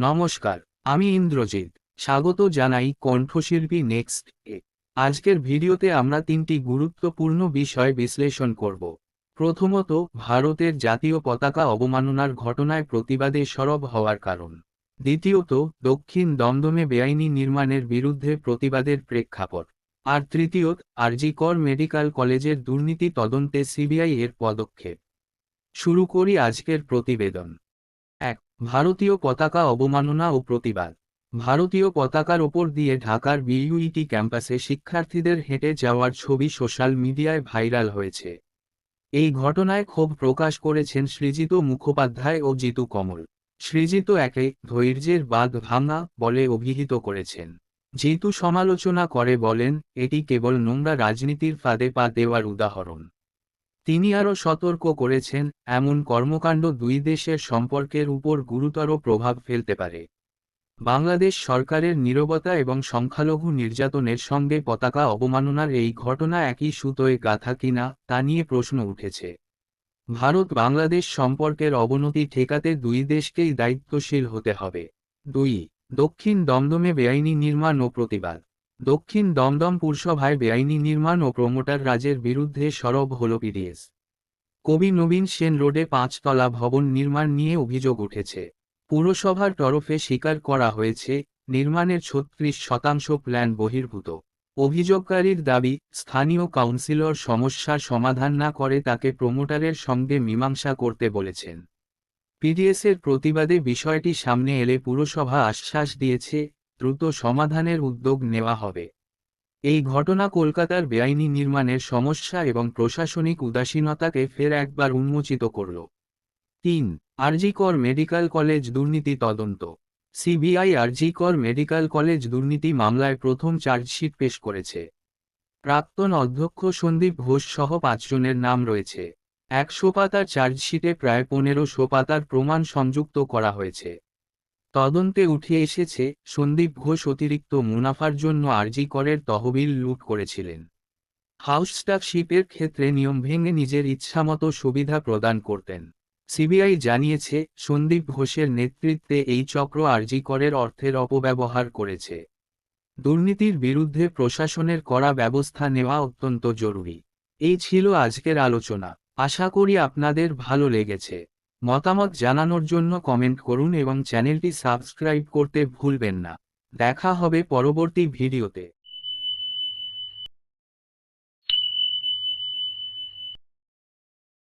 নমস্কার, আমি ইন্দ্রজিৎ। স্বাগত জানাই কণ্ঠশিল্পী নেক্সট এ। আজকের ভিডিওতে আমরা তিনটি গুরুত্বপূর্ণ বিষয় বিশ্লেষণ করব। প্রথমত, ভারতের জাতীয় পতাকা অবমাননার ঘটনায় প্রতিবাদে সরব হওয়ার কারণ। দ্বিতীয়ত, দক্ষিণ দমদমে বেআইনি নির্মাণের বিরুদ্ধে প্রতিবাদের প্রেক্ষাপট। আর তৃতীয়ত, আরজিকর মেডিকেল কলেজের দুর্নীতি তদন্তে সিবিআই এর পদক্ষেপ। শুরু করি আজকের প্রতিবেদন। ভারতীয় পতাকা অবমাননা ও প্রতিবাদ। ভারতীয় পতাকার ওপর দিয়ে ঢাকার বিইউইটি ক্যাম্পাসে শিক্ষার্থীদের হেঁটে যাওয়ার ছবি সোশ্যাল মিডিয়ায় ভাইরাল হয়েছে। এই ঘটনায় ক্ষোভ প্রকাশ করেছেন সৃজিত মুখোপাধ্যায় ও জিতু কমল। সৃজিত একে ধৈর্যের বাঁধ ভাঙা বলে অভিহিত করেছেন। জিতু সমালোচনা করে বলেন, এটি কেবল নোংরা রাজনীতির ফাঁদে পা দেওয়ার উদাহরণ। তিনি আরও সতর্ক করেছেন, এমন কর্মকাণ্ড দুই দেশের সম্পর্কের উপর গুরুতর প্রভাব ফেলতে পারে। বাংলাদেশ সরকারের নীরবতা এবং সংখ্যালঘু নির্যাতনের সঙ্গে পতাকা অবমাননার এই ঘটনা একই সুতোয় গাথা কিনা তা নিয়ে প্রশ্ন উঠেছে। ভারত বাংলাদেশ সম্পর্কের অবনতি ঠেকাতে দুই দেশকেই দায়িত্বশীল হতে হবে। দুই, দক্ষিণ দমদমে বেআইনি নির্মাণ ও প্রতিবাদ। দক্ষিণ দমদম পুরসভায় বেআইনি নির্মাণ ও প্রমোটার রাজের বিরুদ্ধে সরব হল পিডিএস। কবি নবীন সেন রোডে পাঁচতলা ভবন নির্মাণ নিয়ে অভিযোগ উঠেছে। পুরসভার তরফে স্বীকার করা হয়েছে, নির্মাণের ছত্রিশ শতাংশ প্ল্যান বহির্ভূত। অভিযোগকারীর দাবি, স্থানীয় কাউন্সিলর সমস্যার সমাধান না করে তাকে প্রমোটারের সঙ্গে মীমাংসা করতে বলেছেন। পিডিএসের প্রতিবাদে বিষয়টি সামনে এলে পুরসভা আশ্বাস দিয়েছে দ্রুত সমাধানের উদ্যোগ নেওয়া হবে। এই ঘটনা কলকাতার বেআইনি নির্মাণের সমস্যা এবং প্রশাসনিক উদাসীনতাকে ফের একবার উন্মোচিত করল। তিন, আরজিকর মেডিকেল কলেজ দুর্নীতি তদন্ত। সিবিআই আরজিকর মেডিকেল কলেজ দুর্নীতি মামলায় প্রথম চার্জশিট পেশ করেছে। প্রাক্তন অধ্যক্ষ সন্দীপ ঘোষ সহ পাঁচজনের নাম রয়েছে। একশো পাতার চার্জশিটে প্রায় পনেরোশো পাতার প্রমাণ সংযুক্ত করা হয়েছে। তদন্তে উঠে এসেছে, সন্দীপ ঘোষ অতিরিক্ত মুনাফার জন্য আরজি করের তহবিল লুট করেছিলেন। হাউস স্টাফশিপের ক্ষেত্রে নিয়ম ভেঙে নিজের ইচ্ছামতো সুবিধা প্রদান করতেন। সিবিআই জানিয়েছে, সন্দীপ ঘোষের নেতৃত্বে এই চক্র আরজি করের অর্থের অপব্যবহার করেছে। দুর্নীতির বিরুদ্ধে প্রশাসনের করা ব্যবস্থা নেওয়া অত্যন্ত জরুরি। এই ছিল আজকের আলোচনা। আশা করি আপনাদের ভালো লেগেছে। মতামত জানানোর জন্য কমেন্ট করুন এবং চ্যানেলটি সাবস্ক্রাইব করতে ভুলবেন না। দেখা হবে পরবর্তী ভিডিওতে।